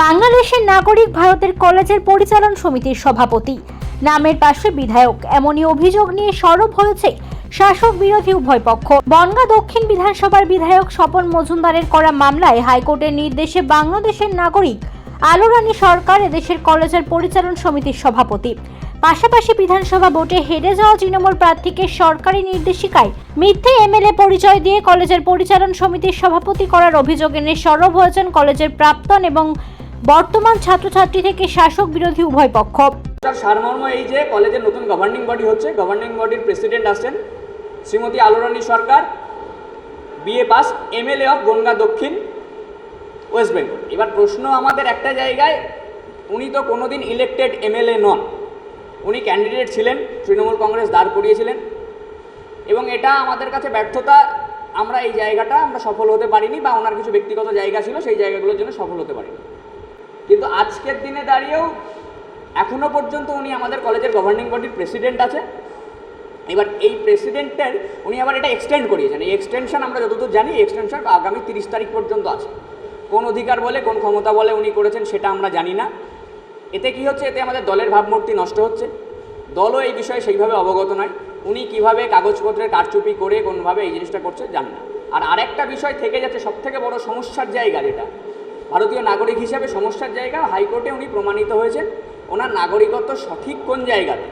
বাংলাদেশের নাগরিক ভারতের কলেজের পরিচালন সমিতির সভাপতি। নামের পাশে বিধায়ক। এমনই অভিযোগ নিয়ে সরব হয়েছে শাসক বিরোধী উভয় পক্ষ। বনগা দক্ষিণ বিধানসভার বিধায়ক স্বপন মজুমদারের করা মামলায় হাইকোর্টের নির্দেশে বাংলাদেশের নাগরিক আলো রানী সরকার এদেশের কলেজের পরিচালন সমিতির সভাপতি। পাশাপাশি বিধানসভা ভোটে হেরে যাওয়া তৃণমূল প্রার্থীকে সরকারি নির্দেশিকায় মিথ্যে এমএলএ পরিচয় দিয়ে কলেজের পরিচালন সমিতির সভাপতি করার অভিযোগ এনে সরব হয়েছেন কলেজের প্রাক্তন এবং বর্তমান ছাত্রছাত্রী থেকে শাসক বিরোধী উভয় পক্ষ। তার সারমর্ম এই যে কলেজের নতুন গভর্নিং বডি হচ্ছে। গভর্নিং বডির প্রেসিডেন্ট আসছেন Shrimati Alorani Sarkar. BA pass MLA of Bangaon Dakshin West Bengal এবার প্রশ্ন আমাদের একটা জায়গায়, উনি তো কোনোদিন ইলেক্টেড এমএলএ নন। উনি ক্যান্ডিডেট ছিলেন, তৃণমূল কংগ্রেস দাঁড় করিয়েছিলেন। এবং এটা আমাদের কাছে ব্যর্থতা। আমরা এই জায়গাটা, আমরা সফল হতে পারিনি বা ওনার কিছু ব্যক্তিগত জায়গা ছিল, সেই জায়গাগুলোর জন্য সফল হতে পারিনি। কিন্তু আজকের দিনে দাঁড়িয়েও এখনও পর্যন্ত উনি আমাদের কলেজের গভর্নিং বডির প্রেসিডেন্ট আছে। এবার এই প্রেসিডেন্টের উনি আবার এটা এক্সটেন্ড করিয়েছেন। এই এক্সটেনশন আমরা যতদূর জানি এক্সটেনশন আগামী তিরিশ তারিখ পর্যন্ত আছে। কোন অধিকার বলে, কোন ক্ষমতা বলে উনি করেছেন সেটা আমরা জানি না। এতে কি হচ্ছে? এতে আমাদের দলের ভাবমূর্তি নষ্ট হচ্ছে। দলও এই বিষয়ে সেইভাবে অবগত নয়। উনি কীভাবে কাগজপত্রের কারচুপি করে কোনভাবে এই জিনিসটা করছে জানি না। আর আরেকটা বিষয় থেকে যাচ্ছে সবথেকে বড় সমস্যার জায়গা যেটা ভারতীয় নাগরিক হিসাবে সমস্যার জায়গা হাইকোর্টে উনি প্রমাণিত হয়েছেন। ওনার নাগরিকত্ব সঠিক কোন জায়গাতে?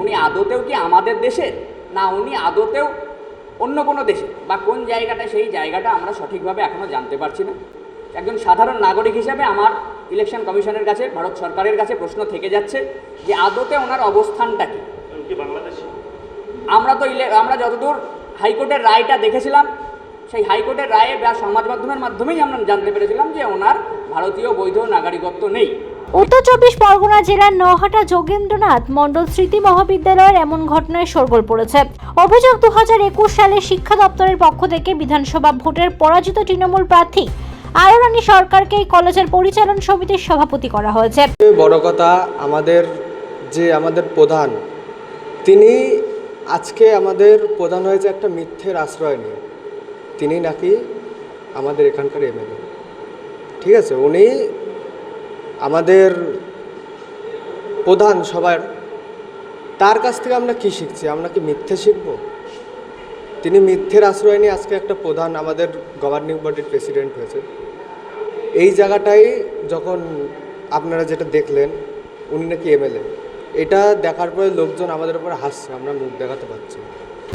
উনি আদতেও কি আমাদের দেশের? না উনি আদতেও অন্য কোনো দেশে বা কোন জায়গাটা সেই জায়গাটা আমরা সঠিকভাবে এখনও জানতে পারছি না। একজন সাধারণ নাগরিক হিসাবে আমার ইলেকশন কমিশনের কাছে ভারত সরকারের কাছে প্রশ্ন থেকে যাচ্ছে যে আদতে ওনার অবস্থানটা কী? আমরা তো ইলে আমরা যতদূর হাইকোর্টের রায়টা দেখেছিলাম সেই হাইকোর্টের রায়ে বা সমাজ মাধ্যমের মাধ্যমেই আমরা জানতে পেরেছিলাম যে ওনার ভারতীয় বৈধ নাগরিকত্ব নেই। উত্তর চব্বিশ পরগনা জেলার নহাটা যোগেন্দ্রনাথ মণ্ডল স্মৃতি মহাবিদ্যালয়ের এমন ঘটনায় সরগোল পড়েছে। অভিযোগ দু হাজার একুশ সালে শিক্ষা দপ্তরের পক্ষ থেকে বিধানসভা ভোটের পরাজিত তৃণমূল প্রার্থী আলোরানী সরকারকে এই কলেজের পরিচালন সমিতির সভাপতি করা হয়েছে। বড় কথা আমাদের যে আমাদের প্রধান তিনি আজকে আমাদের প্রধান হয়েছে একটা মিথ্যের আশ্রয় নিয়ে। তিনি নাকি আমাদের এখানকার এমএলএ। ঠিক আছে, উনি আমাদের প্রধান সবার। তার কাছ থেকে আমরা কি শিখছি? আমরা কি মিথ্যে শিখব? তিনি মিথ্যের আশ্রয় নিয়ে আজকে একটা প্রধান আমাদের গভর্নিং বডির প্রেসিডেন্ট হয়েছে। এই জায়গাটাই যখন আপনারা যেটা দেখলেন, উনি নাকি এমএলএ। এটা দেখার পরে লোকজন আমাদের উপর হাসছে, আমরা মুখ দেখাতে পারছি।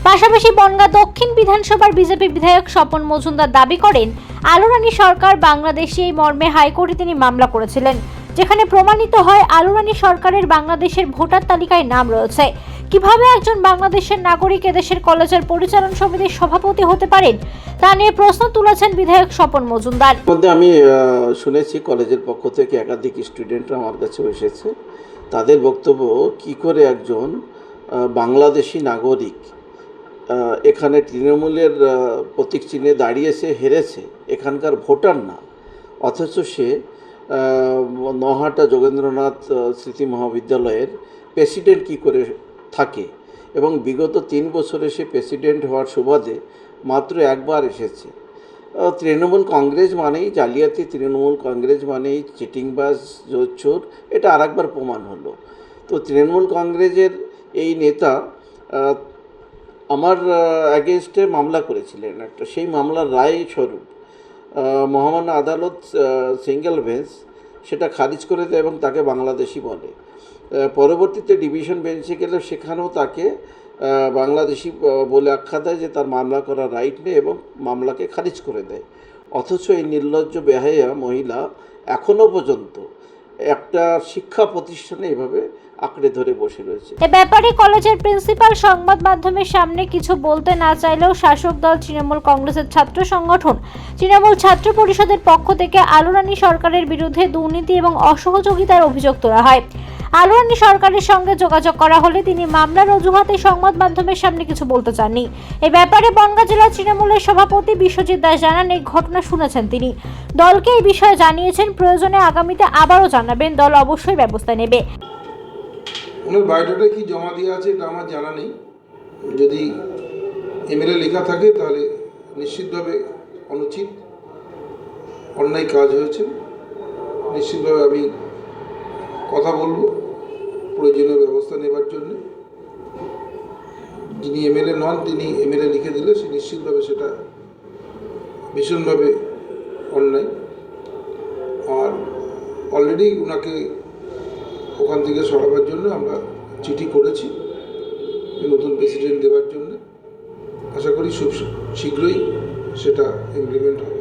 পাশাপাশি বনগা দক্ষিণ বিধানসভার বিজেপি বিধায়ক স্বপন মজুমদার দাবি করেন, আলোরানী সরকার বাংলাদেশি এই মর্মে হাইকোর্টে তিনি মামলা করেছিলেন, যেখানে প্রমাণিত হয় আলোরানী সরকারের বাংলাদেশের ভোটার তালিকায় নাম রয়েছে। কীভাবে একজন বাংলাদেশের নাগরিক এদেশের কলেজের পরিচালন সমিতির সভাপতি হতে পারেন, তা নিয়ে প্রশ্ন তুলেছেন বিধায়ক স্বপন মজুমদার। মধ্যে আমি শুনেছি কলেজের পক্ষ থেকে একাধিক স্টুডেন্টরা আমার কাছে এসেছে, তাদের বক্তব্য কি করে একজন বাংলাদেশি নাগরিক এখানে তৃণমূলের প্রতীক চিহ্নে দাঁড়িয়ে সে হেরেছে এখানকার ভোটার না। অথচ সে নহাটা যোগেন্দ্রনাথ স্মৃতি মহাবিদ্যালয়ের প্রেসিডেন্ট কি করে থাকে? এবং বিগত তিন বছরে সে প্রেসিডেন্ট হওয়ার সুবাদে মাত্র একবার এসেছে। তৃণমূল কংগ্রেস মানেই জালিয়াতি, তৃণমূল কংগ্রেস মানেই চিটিংবাজ জোচ্চোর এটা আরেকবার প্রমাণ হলো। তো তৃণমূল কংগ্রেসের এই নেতা আমার অ্যাগেনস্টে মামলা করেছিলেন। একটা সেই মামলার রায় স্বরূপ মহামান্য আদালত সিঙ্গেল বেঞ্চ সেটা খারিজ করে দেয় এবং তাকে বাংলাদেশি বলে। পরবর্তীতে ডিভিশন বেঞ্চে গেলে সেখানেও তাকে বাংলাদেশি বলে আখ্যা দেয় যে তার মামলা করার রাইট নেই এবং মামলাকে খারিজ করে দেয়। অথচ এই নির্লজ্জ বেহাইয়া মহিলা এখনও পর্যন্ত একটা শিক্ষা প্রতিষ্ঠানে এভাবে আঁকড়ে ধরে বসে রয়েছে। এ ব্যাপারে কলেজের প্রিন্সিপাল সংবাদ মাধ্যমের সামনে কিছু বলতে না চাইলেও শাসক দল, তৃণমূল কংগ্রেসের ছাত্র সংগঠন, তৃণমূল ছাত্র পরিষদের পক্ষ থেকে আলোরানী সরকারের বিরুদ্ধে দুর্নীতি এবং অসহযোগিতার অভিযোগ তোলা হয়। আলোরানী সরকারের সঙ্গে যোগাযোগ করা হলে তিনি মামলার অজুহাতে সংবাদ মাধ্যমের সামনে কিছু বলতে চাননি। এ ব্যাপারে বনগা জেলা তৃণমূলের সভাপতি বিশ্বজিৎ দাস জানান এই ঘটনা শুনেছেন তিনি। দলকে এই বিষয়ে জানিয়েছেন, প্রয়োজনে আগামীতে আবারও জানাবেন। দল অবশ্যই ব্যবস্থা নেবে। ওনার বায়োডাটা কি জমা দেওয়া আছে এটা আমার জানা নেই। যদি এমএলএ লেখা থাকে তাহলে নিশ্চিতভাবে অনুচিত, অন্যায় কাজ হয়েছে। নিশ্চিতভাবে আমি কথা বলব, প্রয়োজনীয় ব্যবস্থা নেবার জন্য। যিনি এমএলএ নন, তিনি এমএলএ লিখে দিলে সে নিশ্চিতভাবে সেটা ভীষণভাবে অন্যায়। আর অলরেডি ওনাকে ওখান থেকে সরাবার জন্য আমরা চিঠি করেছি নতুন প্রেসিডেন্ট দেওয়ার জন্য। আশা করি খুব শীঘ্রই সেটা ইমপ্লিমেন্ট হবে।